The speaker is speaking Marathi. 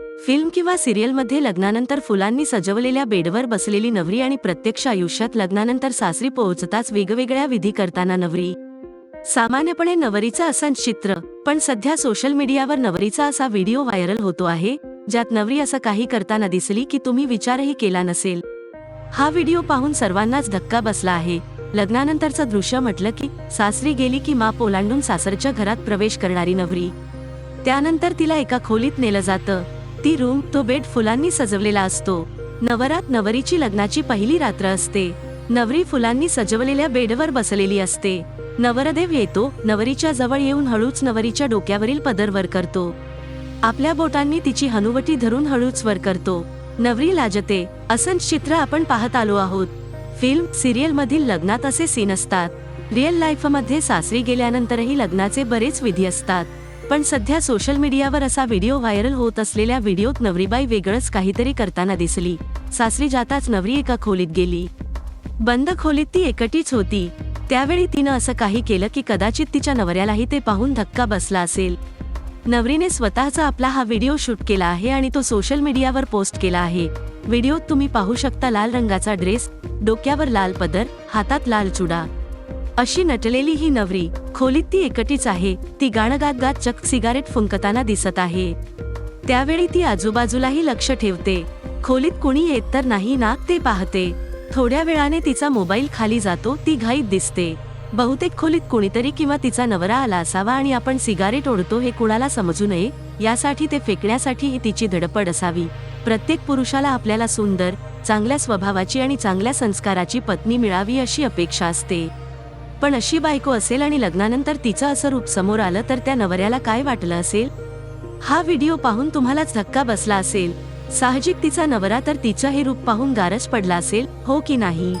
फिल्म किंवा सिरियलमध्ये लग्नानंतर फुलांनी सजवलेल्या बेडवर बसलेली नवरी आणि प्रत्यक्ष आयुष्यात लग्नानंतर सासरी पोहोचताच वेगवेगळ्या विधी करताना नवरी. सामान्यपणे नवरीचं असं चित्र पण सध्या सोशल मीडियावर नवरीचा असा व्हिडिओ व्हायरल होतो आहे ज्यात नवरी असं काही करताना दिसली की तुम्ही विचारही केला नसेल. हा व्हिडिओ पाहून सर्वांनाच धक्का बसला आहे. लग्नानंतरचं दृश्य म्हटलं की सासरी गेली की माप ओलांडून सासरच्या घरात प्रवेश करणारी नवरी. त्यानंतर तिला एका खोलीत नेलं जातं. ती रूम तो बेड फुलांनी सजवलेला असतो. नवरात नवरीची लग्नाची पहिली रात्र असते. नवरी फुलांनी सजवलेल्या बेडवर बसलेली असते. नवरदेव येतो नवरीच्या जवळ येऊन हळूच नवरीच्या डोक्यावरील पदर वर करतो. आपल्या बोटांनी तिची हनुवटी धरून हळूच वर करतो. नवरी लाजते असं चित्र आपण पाहत आलो आहोत. फिल्म सिरियल मधील लग्नात असे सीन असतात. रिअल लाईफमध्ये सासरी गेल्यानंतरही लग्नाचे बरेच विधी असतात. पण सध्या सोशल मीडियावर असा व्हिडिओ व्हायरल होत असलेल्या व्हिडिओत नवरीबाई वेगळंच काहीतरी करताना दिसली. सासरी जाताच नवरी एका खोलीत गेली. बंद खोलीत ती एकटीच होती. त्यावेळी तिनं असं काही केलं की कदाचित तिच्या नवऱ्यालाही ते पाहून धक्का बसला असेल. नवरीने स्वतःचा आपला हा व्हिडिओ शूट केला आहे आणि तो सोशल मीडियावर पोस्ट केला आहे. व्हिडिओत तुम्ही पाहू शकता लाल रंगाचा ड्रेस डोक्यावर लाल पदर हातात लाल चुडा. अशी नटलेली ही नवरी खोलीत ती एकटीच आहे. ती गाणं गात गात चक सिगारेट फुंकताना दिसत आहे. त्यावेळी ती आजूबाजूलाही लक्ष ठेवते. खोलीत कुणी येत तर नाही ना ते पाहते. थोड्या वेळाने तिचा मोबाईल खाली जातो ती घाईत दिसते. बहुतेक खोलीत कुणीतरी किंवा तिचा नवरा आला असावा आणि आपण सिगारेट ओढतो हे कुणाला समजू नये यासाठी ते फेकण्यासाठी ही तिची धडपड असावी. प्रत्येक पुरुषाला आपल्याला सुंदर चांगल्या स्वभावाची आणि चांगल्या संस्काराची पत्नी मिळावी अशी अपेक्षा असते. पण अशी बायको असेल आणि लग्नानंतर तिचं असं रूप समोर आलं तर त्या नवऱ्याला काय वाटलं असेल? हा व्हिडिओ पाहून तुम्हालाच धक्का बसला असेल. साहजिक तिचा नवरा तर तिचं हे रूप पाहून गारज पडला असेल हो की नाही?